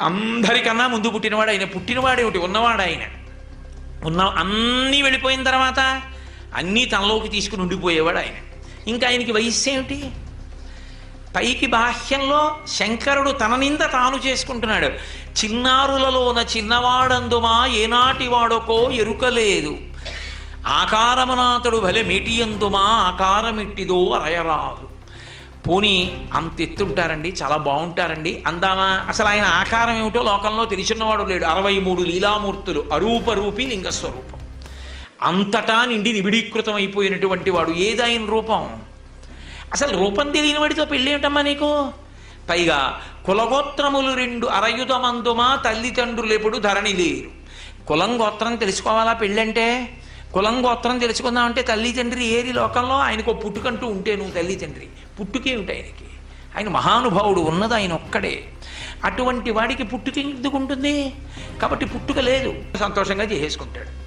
అందరికన్నా ముందు పుట్టినవాడు ఆయన. పుట్టినవాడేమిటి ఉన్నవాడు ఆయన. ఉన్న అన్నీ వెళ్ళిపోయిన తర్వాత అన్నీ తనలోకి తీసుకుని ఉండిపోయేవాడు ఆయన. ఇంకా ఆయనకి వయస్సు ఏమిటి? పైకి బాహ్యంలో శంకరుడు తన నింద తాను చేసుకుంటున్నాడు. చిన్నారులలోన చిన్నవాడందుమా ఏనాటి వాడొకో ఎరుకలేదు. ఆకారమనాథుడు భలే మిటియందుమా ఆకారమిట్టిదో అరయరాదు. పోనీ అంత ఎత్తుంటారండి చాలా బాగుంటారండి. అందామా? అసలు ఆయన ఆకారం ఏమిటో లోకంలో తెలిసినవాడు లేడు. అరవై మూడు లీలామూర్తులు అరూపరూపి లింగస్వరూపం. అంతటా నిండి నిబిడీకృతం అయిపోయినటువంటి వాడు ఏదాయన రూపం? అసలు రూపం తెలియని వాడితో పెళ్ళి ఏంటమ్మా నీకు? పైగా కులగోత్రములు రెండు అరయుధమందుమా తల్లిదండ్రులు ఎప్పుడు ధరణి లేరు. కులం గోత్రం తెలుసుకోవాలా పెళ్ళంటే? కులం గోత్రం తెలుసుకుందామంటే తల్లి తండ్రి ఏరి లోకంలో ఆయనకు పుట్టుకంటూ ఉంటే నువ్వు తల్లి తండ్రి. పుట్టుకేమిటి ఆయనకి. ఆయన మహానుభావుడు ఉన్నది ఆయన ఒక్కడే. అటువంటి వాడికి పుట్టుక ఎందుకు ఉంటుంది? కాబట్టి పుట్టుక లేదు. సంతోషంగా చేసేసుకుంటాడు.